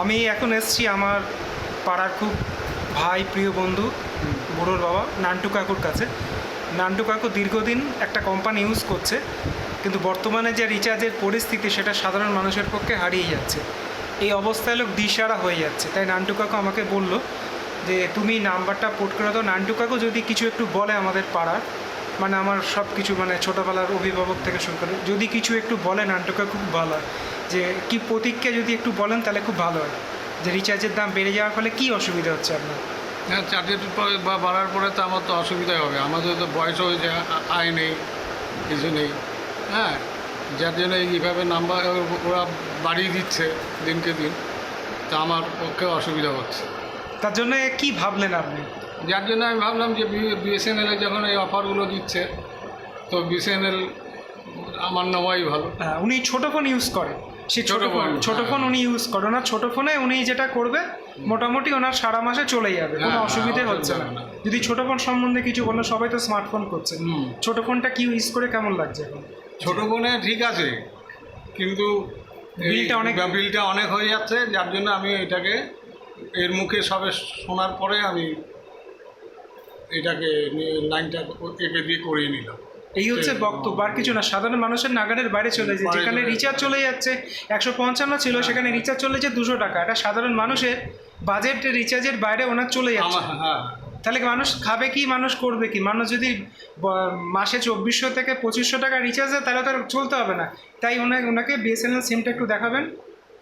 আমি এখন এসছি আমার পাড়ার খুব ভাই, প্রিয় বন্ধু, বুড়োর বাবা, নান্টু কাকুর কাছে। নান্টু কাকু দীর্ঘদিন একটা কোম্পানি ইউজ করছে, কিন্তু বর্তমানে যে রিচার্জের পরিস্থিতি, সেটা সাধারণ মানুষের পক্ষে হারিয়ে যাচ্ছে। এই অবস্থায় লোক দিশারা হয়ে যাচ্ছে। তাই নান্টু কাকু আমাকে বলল যে, তুমি নাম্বারটা পোর্ট করে দাও। নান্টু কাকু যদি কিছু একটু বলে আমাদের পাড়ার মানে আমার সব কিছু মানে ছোটোবেলার অভিভাবক থেকে শুরু করে যদি কিছু একটু বলেন নান্টু কাকু খুব ভালো হয়। যে কি প্রতিক্রিয়া যদি একটু বলেন তাহলে খুব ভালো হয়। যে রিচার্জের দাম বেড়ে যাওয়ার ফলে কি অসুবিধা হচ্ছে আপনার? হ্যাঁ চার্জের পরে বা বাড়ার পরে তো আমার তো অসুবিধাই হবে। আমাদের তো বয়স হয়েছে আয় নেই কিছু নেই। হ্যাঁ যার জন্য এইভাবে নাম্বার ওরা বাড়িয়ে দিচ্ছে দিনকে দিন। তা আমার পক্ষে অসুবিধা হচ্ছে। তার জন্য কি ভাবলেন আপনি? যার জন্য আমি ভাবলাম যে বিএসএনএলে যখন এই অফারগুলো দিচ্ছে তো বিএসএনএল আমার নেওয়াই ভালো হ্যাঁ, উনি ছোট ফোন ইউজ করে সে ছোট ফোন ছোট হ্যাঁ। ফোন উনি ইউজ করে ওনার ছোট ফোনে উনি যেটা করবে মোটামুটি ওনার সারা মাসে চলে যাবে কোনো হ্যাঁ, অসুবিধে হ্যাঁ, হচ্ছে না না। যদি ছোট ফোন সম্বন্ধে কিছু বলল সবাই তো স্মার্টফোন করছে হুম। ছোট ফোনটা কি ইউজ করে কেমন লাগছে এখন ছোটো ফোনে ঠিক আছে কিন্তু বিলটা অনেক- বিলটা অনেক হয়ে যাচ্ছে যার জন্য আমি এটাকে এর মুখে সবে শোনার পরে আমি এটাকে লাইনটা একে দিয়ে করিয়ে নিলাম। এই হচ্ছে বক্তব্য। আর কিছু না সাধারণ মানুষের নাগারের বাইরে চলে যায় যেখানে রিচার্জ চলে যাচ্ছে একশো পঞ্চান্ন ছিল সেখানে রিচার্জ চলে যাচ্ছে দুশো টাকা। এটা সাধারণ মানুষের বাজেট রিচার্জের বাইরে ওনার চলে যাচ্ছে। হ্যাঁ। তাহলে মানুষ খাবে কি মানুষ করবে কি? মানুষ যদি মাসে চব্বিশশো থেকে পঁচিশশো টাকা রিচার্জ দেয় তাহলে তার চলতে হবে না। তাই ওনাকে ওনাকে বিএসএনএল সিমটা একটু দেখাবেন।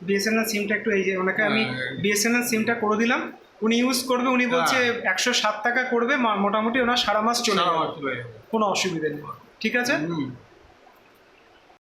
বিএসএনএল সিমটা একটু এই যে ওনাকে আমি হ্যাঁ। বিএসএনএল সিমটা করে দিলাম। উনি ইউজ করবে উনি বলছে একশো সাত টাকা করবে মোটামুটি ওনার সারা মাস চলে যাবে। কোনো অসুবিধা নেই। ঠিক আছে?